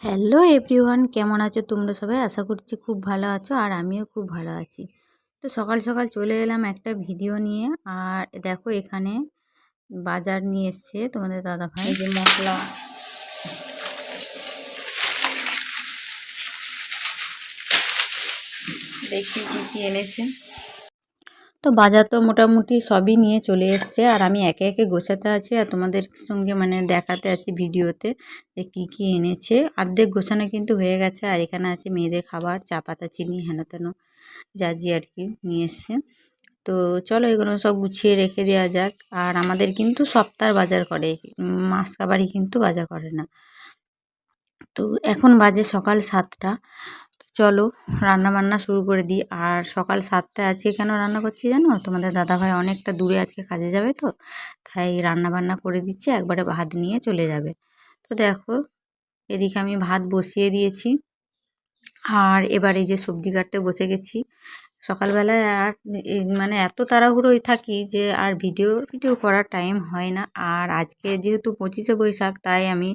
Hello everyone, কেমন আছো তোমরা সবাই? আশা করছি খুব ভালো আছো আর আমিও খুব ভালো আছি। তো সকাল সকাল চলে এলাম একটা ভিডিও নিয়ে আর দেখো এখানে বাজার নিয়ে এসছে তোমাদের দাদা ভাই যে মশলা দেখি কী কী এনেছে। তো বাজার তো মোটামুটি সবই নিয়ে চলে এসছে। আর আমি একে একে গোছাতে আছি আর তোমাদের সঙ্গে মানে দেখাতে আছি ভিডিওতে যে কী কী এনেছে। অর্ধেক গোছানো কিন্তু হয়ে গেছে আর এখানে আছে মেয়েদের খাবার, চা পাতা, চিনি হেন তেন যা জি আর কি নিয়ে এসছে। তো চলো এগুলো সব গুছিয়ে রেখে দেওয়া যাক। আর আমাদের কিন্তু সপ্তাহ বাজার করে, মাস কাবারই কিন্তু বাজার করে না। তো এখন বাজে সকাল সাতটা। চলো রান্না বান্না শুরু করে দিই। আর সকাল সাতটায় আজকে কেন রান্না করছি জানো? তোমাদের দাদাভাই অনেকটা দূরে আজকে কাজে যাবে তো, তাই রান্না বান্না করে দিচ্ছি, একবারে ভাত নিয়ে চলে যাবে। তো দেখো, এদিকে আমি ভাত বসিয়ে দিয়েছি। আর এবার এই যে সবজি কাটতে বসে গেছি। সকালবেলায় আর মানে এত তাড়াহুড়োই থাকি যে আর ভিডিও ভিডিও করার টাইম হয় না। আর আজকে যেহেতু পঁচিশে বৈশাখ, তাই আমি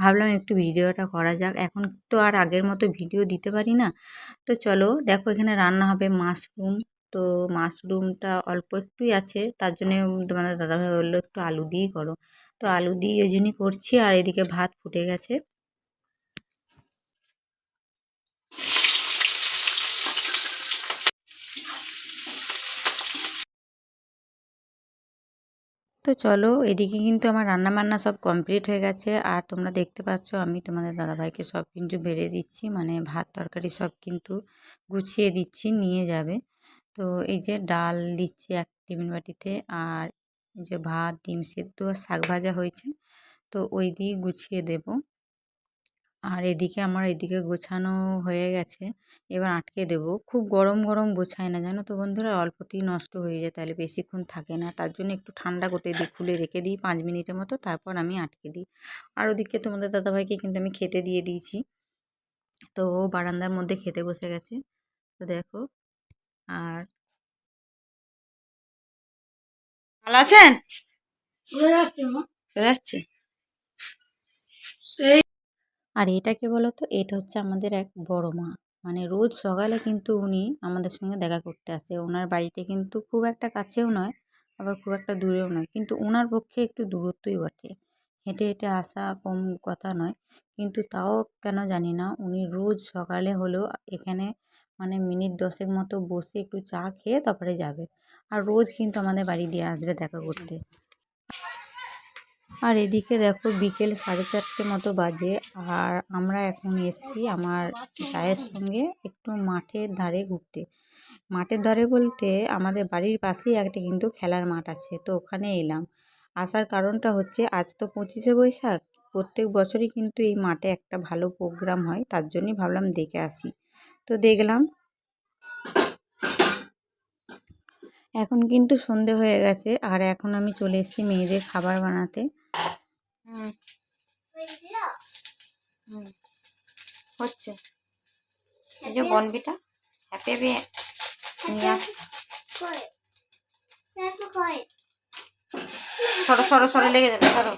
ভাবলাম একটু ভিডিওটা করা যাক। এখন তো আর আগের মতো ভিডিও দিতে পারি না। তো চলো, দেখো এখানে রান্না হবে মাশরুম। তো মাশরুমটা অল্প একটুই আছে, তার জন্য তোমাদের দাদাভাই বলল একটু আলু দিয়েই করো। তো আলু দিয়ে ওই জন্যই করছি, আর এদিকে ভাত ফুটে গেছে। তো চলো, এদিকে কিন্তু আমার রান্না বান্না সব কমপ্লিট হয়ে গেছে। আর তোমরা দেখতে পাচ্ছ, আমি তোমাদের দাদাভাইকে সব কিন্তু বেড়ে দিচ্ছি মানে ভাত, তরকারি সব কিন্তু গুছিয়ে দিচ্ছি, নিয়ে যাবে। তো এই যে ডাল দিচ্ছি এক টিফিন বাটিতে, আর যে ভাত, ডিম সেদ্ধ শাক ভাজা হয়েছে, তো ওই দিয়ে গুছিয়ে দেবো। আর এদিকে আমার এদিকে গোছানো হয়ে গেছে। এবার আটকে দেব। খুব গরম গরম গোছায় না জানো তো বন্ধুরা? অল্পতেই নষ্ট হয়ে যায় তাহলে বেশিক্ষণ থাকে না। তার জন্য একটু ঠান্ডা করতে দিই খুলে রেখে দিই পাঁচ মিনিটের মতো তারপর আমি আটকে দিই। আর ওদিকে তোমাদের দাদাভাইকে কিন্তু আমি খেতে দিয়ে দিয়েছি। তো ও বারান্দার মধ্যে খেতে বসে গেছে। তো দেখো আর ভালো আছেন? যাচ্ছে আর এটাকে বলো তো এটা হচ্ছে আমাদের এক বড় মা। মানে রোজ সকালে কিন্তু উনি আমাদের সঙ্গে দেখা করতে আসে। ওনার বাড়িতে কিন্তু খুব একটা কাছেও নয়, আবার খুব একটা দূরেও নয়। কিন্তু ওনার পক্ষে একটু দূরত্বই বটে। হেঁটে হেঁটে আসা কম কথা নয়। কিন্তু তাও কেন জানি না, উনি রোজ সকালে হলেও এখানে মানে মিনিট দশেক মতো বসে একটু চা খেয়ে তারপরে যাবে। আর রোজ কিন্তু আমাদের বাড়ি দিয়ে আসবে দেখা করতে। আর এদিকে দেখো বিকেল সাড়ে চারটে মতো বাজে। আর আমরা এখন এসছি আমার চায়ের সঙ্গে একটু মাঠের ধারে ঘুরতে। মাঠের ধারে বলতে আমাদের বাড়ির পাশেই একটা কিন্তু খেলার মাঠ আছে, তো ওখানে এলাম। আসার কারণটা হচ্ছে আজ তো পঁচিশে বৈশাখ, প্রত্যেক বছরই কিন্তু এই মাঠে একটা ভালো প্রোগ্রাম হয়, তার জন্যই ভাবলাম দেখে আসি। তো দেখলাম, এখন কিন্তু সন্ধে হয়ে গেছে, আর এখন আমি চলে এসেছি মেয়েদের খাবার বানাতে। হুম হচ্ছে। এই যে বনবিটা হ্যাপি হ্যাপি নিয়ে আস সরো সরো সরো লেগে যাবে সরো।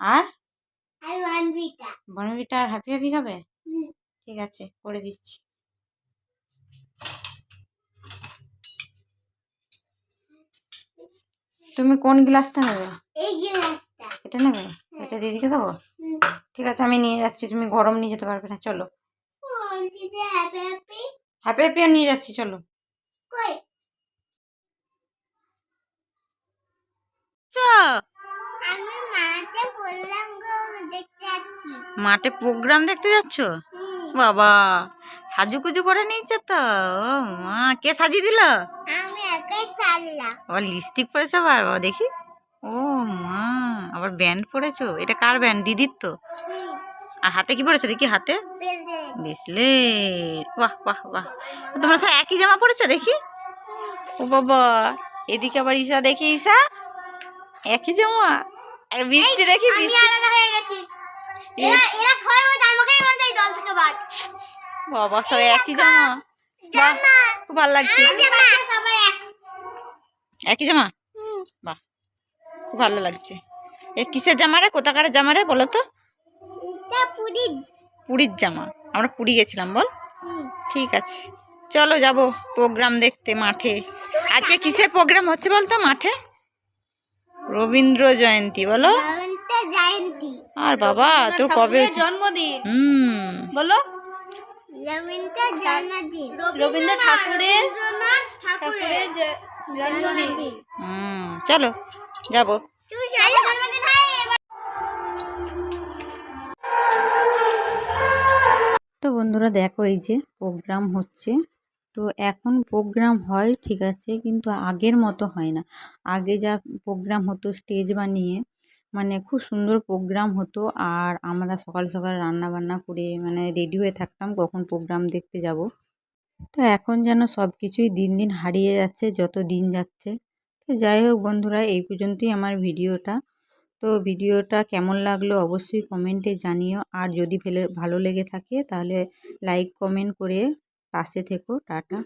আর? বনবিটা। আর হ্যাপি হ্যাপি খাবে? ঠিক আছে করে দিচ্ছি। তুমি কোন গ্লাসটা নেবে? এটা নেবে? এটা দিদিকে দেবো? ঠিক আছে আমি নিয়ে যাচ্ছি তুমি গরম নিয়ে যেতে পারবে না চলো। হ্যাপি হ্যাপি নিয়ে যাচ্ছি চলো। মাঠে প্রোগ্রাম দেখতে যাচ্ছ? বাবা সাজুকুজু করে নিয়েছে তো। ও মা কে সাজিয়ে দিল? আবার লিপস্টিক পরেছে আবার? বাবা দেখি। ও মা আবার ব্যান্ড পরেছো? এটা কার ব্যান্ড দিদির তো? আর হাতে কি পরেছো? দেখি হাতে। বিসলে বাহ বাহ বাহ। তোমরা সব একই জামা পরেছো? দেখি। ও বাবা এদিকে আবার ঈশা দেখি ঈশা। একই জামা? আর বৃষ্টি দেখি বৃষ্টি এরা সবাই ওই বাবা সবাই একই জামা? বাহ খুব ভালো লাগছে। একই জামা? বাহ খুব ভালো লাগছে। এ কিসের জামা রে? কোথাকার জামা রে বলো তো? পুরীর জামা। আমরা পুরী গেছিলাম বল। ঠিক আছে। চলো যাব প্রোগ্রাম দেখতে মাঠে। আজকে কিসের প্রোগ্রাম হচ্ছে বলতো মাঠে? রবীন্দ্র জয়ন্তী বলো। জয়ন্তী। আর বাবা তোর কবে জন্মদিন। হুম। বলো। রবীন্দ্র জন্মদিন। ঠাকুরের রবীন্দ্রনাথ ঠাকুরের জন্মদিন। হুম চলো যাব। তুই জন্মদিন এবার। তো বন্ধুরা দেখো এই যে প্রোগ্রাম হচ্ছে। তো এখন প্রোগ্রাম হয় ঠিক আছে কিন্তু আগের মতো হয় না। আগে যা প্রোগ্রাম হতো স্টেজ বানিয়ে মানে খুব সুন্দর প্রোগ্রাম হতো। আর আমরা সকাল সকাল রান্না বান্না করে মানে রেডি হয়ে থাকতাম, কখন প্রোগ্রাম দেখতে যাব। তো এখন যেন সব কিছুই দিন দিন হারিয়ে যাচ্ছে, যত দিন যাচ্ছে। তো যাই হোক বন্ধুরা, এই পর্যন্তই আমার ভিডিওটা। তো ভিডিওটা কেমন লাগল অবশ্যই কমেন্টে জানিও। আর যদি ভালো লেগে থাকে তাহলে লাইক কমেন্ট করে পাশে থেকো। টাটা।